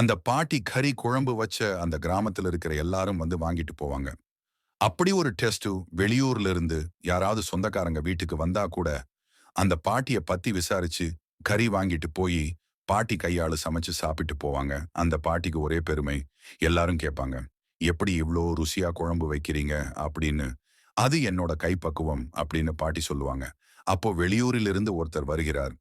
அந்த பாட்டி கறி குழம்பு வச்ச அந்த கிராமத்துல இருக்கிற எல்லாரும் வந்து வாங்கிட்டு போவாங்க. அப்படி ஒரு டெஸ்ட் வெளியூர்ல இருந்து யாராவது சொந்தக்காரங்க வீட்டுக்கு வந்தா கூட அந்த பாட்டிய பத்தி விசாரிச்சு கறி வாங்கிட்டு போய் பாட்டி கையாளு சமைச்சு சாப்பிட்டு போவாங்க. அந்த பாட்டிக்கு ஒரே பெருமை எல்லாரும் கேட்பாங்க எப்படி இவ்வளோ ருசியா குழம்பு வைக்கிறீங்க? அப்படின்னு. அது என்னோட கைப்பக்குவம் அப்படின்னு பாட்டி சொல்லுவாங்க. அப்போ வெளியூரில் இருந்து ஒருத்தர் வருகிறார்.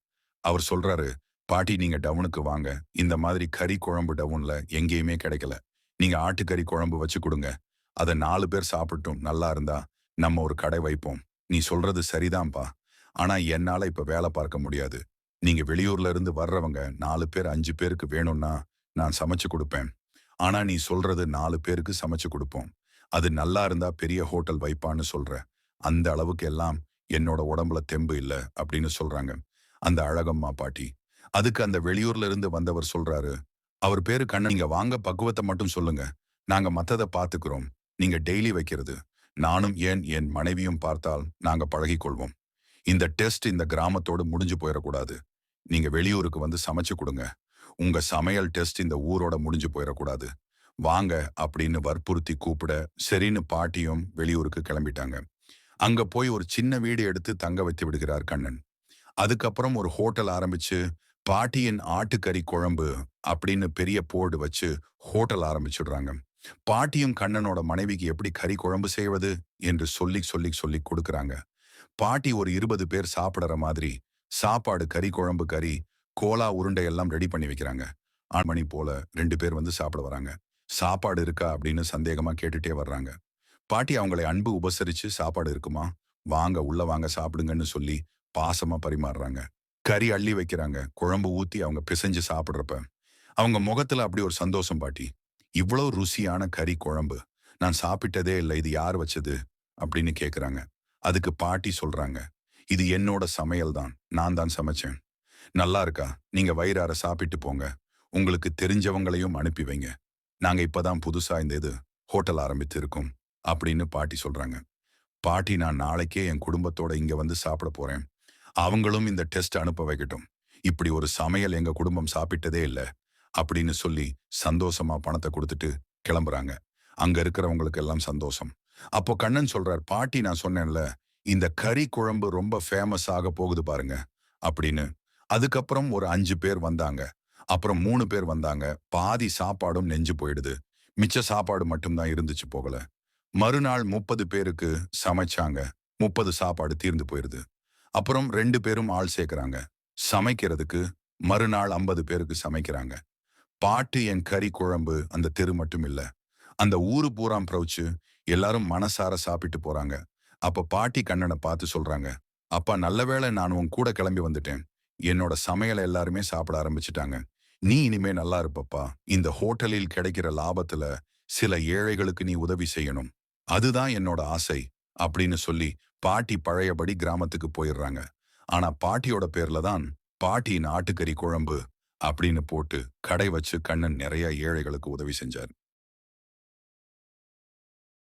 அவர் சொல்றாரு பாட்டி நீங்க டவுனுக்கு வாங்க. இந்த மாதிரி கறி குழம்பு டவுன்ல எங்கேயுமே கிடைக்கல. நீங்க ஆட்டுக்கறி குழம்பு வச்சு கொடுங்க. அதை நாலு பேர் சாப்பிட்டும் நல்லா இருந்தா நம்ம ஒரு கடை வைப்போம். நீ சொல்றது சரிதான்ப்பா ஆனா என்னால இப்ப வேலை பார்க்க முடியாது. நீங்க வெளியூர்ல இருந்து வர்றவங்க நாலு பேர் அஞ்சு பேருக்கு வேணும்னா நான் சமைச்சு கொடுப்பேன். ஆனா நீ சொல்றது நாலு பேருக்கு சமைச்சு கொடுப்போம். அது நல்லா இருந்தா பெரிய ஹோட்டல் வைப்பான்னு சொல்ற. அந்த அளவுக்கு எல்லாம் என்னோட உடம்புல தெம்பு இல்லை அப்படின்னு சொல்றாங்க. அந்த அழகம்மா பாட்டி அதுக்கு அந்த வெளியூர்ல இருந்து வந்தவர் சொல்றாரு அவர் பேரு கண்ணன். நீங்க வாங்க பக்குவத்தை மட்டும் சொல்லுங்க. நாங்க மத்ததை பாத்துக்கிறோம். நீங்க டெய்லி வைக்கிறது. நானும் ஏன் என் மனைவியும் பார்த்தால் நாங்க பழகிக்கொள்வோம். இந்த டெஸ்ட் இந்த கிராமத்தோடு முடிஞ்சு போயிடக்கூடாது நீங்க வெளியூருக்கு வந்து சமைச்சு கொடுங்க. உங்க சமையல் டெஸ்ட் இந்த ஊரோட முடிஞ்சு போயிடக்கூடாது வாங்க அப்படின்னு வற்புறுத்தி கூப்பிட சரின்னு பாட்டியும் வெளியூருக்கு கிளம்பிட்டாங்க. அங்க போய் ஒரு சின்ன வீடு எடுத்து தங்க வைத்து விடுகிறார் கண்ணன். அதுக்கப்புறம் ஒரு ஹோட்டல் ஆரம்பிச்சு பாட்டியின் ஆட்டுக்கறி குழம்பு அப்படின்னு பெரிய போர்டு வச்சு ஹோட்டல் ஆரம்பிச்சுடுறாங்க. பாட்டியும் கண்ணனோட மனைவிக்கு எப்படி கறி குழம்பு செய்வது என்று சொல்லி சொல்லி சொல்லி கொடுக்குறாங்க. பாட்டி ஒரு இருபது பேர் சாப்பிடுற மாதிரி சாப்பாடு கறி குழம்பு கறி கோலா உருண்டை எல்லாம் ரெடி பண்ணி வைக்கிறாங்க. ஆறு மணி போல ரெண்டு பேர் வந்து சாப்பிட வராங்க. சாப்பாடு இருக்கா அப்படின்னு சந்தேகமா கேட்டுட்டே வர்றாங்க. பாட்டி அவங்களை அன்பு உபசரிச்சு சாப்பாடு இருக்குமா? வாங்க உள்ள வாங்க சாப்பிடுங்கன்னு சொல்லி பாசமா பரிமாறுறாங்க. கறி அள்ளி வைக்கிறாங்க. குழம்பு ஊத்தி அவங்க பிசைஞ்சு சாப்பிடுறப்ப. அவங்க முகத்துல அப்படி ஒரு சந்தோஷம் பாட்டி. இவ்வளவு ருசியான கறி குழம்பு. நான் சாப்பிட்டதே இல்லை. இது யார் வச்சது? அப்படின்னு கேட்குறாங்க அதுக்கு பாட்டி சொல்றாங்க. இது என்னோட சமையல் தான். நான் தான் சமைச்சேன். நல்லா இருக்கா? நீங்க வயிறார சாப்பிட்டு போங்க. உங்களுக்கு தெரிஞ்சவங்களையும் அனுப்பி வைங்க. நாங்க இப்பதான் புதுசா இந்த இது ஹோட்டல் ஆரம்பித்து இருக்கோம் அப்படின்னு பாட்டி சொல்றாங்க. பாட்டி நான் நாளைக்கே என் குடும்பத்தோட இங்க வந்து சாப்பிட போறேன். அவங்களும் இந்த டெஸ்ட் அனுப்ப வைக்கட்டும். இப்படி ஒரு சமையல் எங்க குடும்பம் சாப்பிட்டதே இல்ல. அப்படின்னு சொல்லி சந்தோஷமா பணத்தை கொடுத்துட்டு கிளம்புறாங்க. அங்க இருக்கிறவங்களுக்கு எல்லாம் சந்தோஷம். அப்போ கண்ணன் சொல்றார் பாட்டி நான் சொன்னேன்ல இந்த கறி குழம்பு ரொம்ப ஃபேமஸ் ஆக போகுது பாருங்க அப்படின்னு. அதுக்கப்புறம் ஒரு அஞ்சு பேர் வந்தாங்க. அப்புறம் மூணு பேர் வந்தாங்க. பாதி சாப்பாடும் நெஞ்சு போயிடுது. மிச்ச சாப்பாடு மட்டும்தான் இருந்துச்சு போகல. மறுநாள் முப்பது பேருக்கு சமைச்சாங்க. முப்பது சாப்பாடு தீர்ந்து போயிடுது அப்புறம் ரெண்டு பேரும் ஆள் சேர்க்கறாங்க. சமைக்கிறதுக்கு மறுநாள் ஐம்பது பேருக்கு சமைக்கிறாங்க. பாட்டு என் கறி குழம்பு அந்த தெரு மட்டும் இல்ல. அந்த ஊரு பூராம் பிரவுச்சு எல்லாரும் மனசார சாப்பிட்டு போறாங்க. அப்ப பாட்டி கண்ணனை பார்த்து சொல்றாங்க அப்பா நல்ல வேளை நான் உன் கூட கிளம்பி வந்துட்டேன். என்னோட சமையலை எல்லாருமே சாப்பிட ஆரம்பிச்சிட்டாங்க. நீ இனிமே நல்லா இருப்பப்பா. இந்த ஹோட்டலில் கிடைக்கிற லாபத்துல சில ஏழைகளுக்கு நீ உதவி செய்யணும். அதுதான் என்னோட ஆசை அப்படின்னு சொல்லி பாட்டி பழையபடி கிராமத்துக்கு போயிடுறாங்க ஆனா பாட்டியோட பேர்ல தான் பாட்டியின் ஆட்டுக்கறி குழம்பு அப்படின்னு போட்டு கடை வச்சு கண்ணன் நிறைய ஏழைகளுக்கு உதவி செஞ்சார்.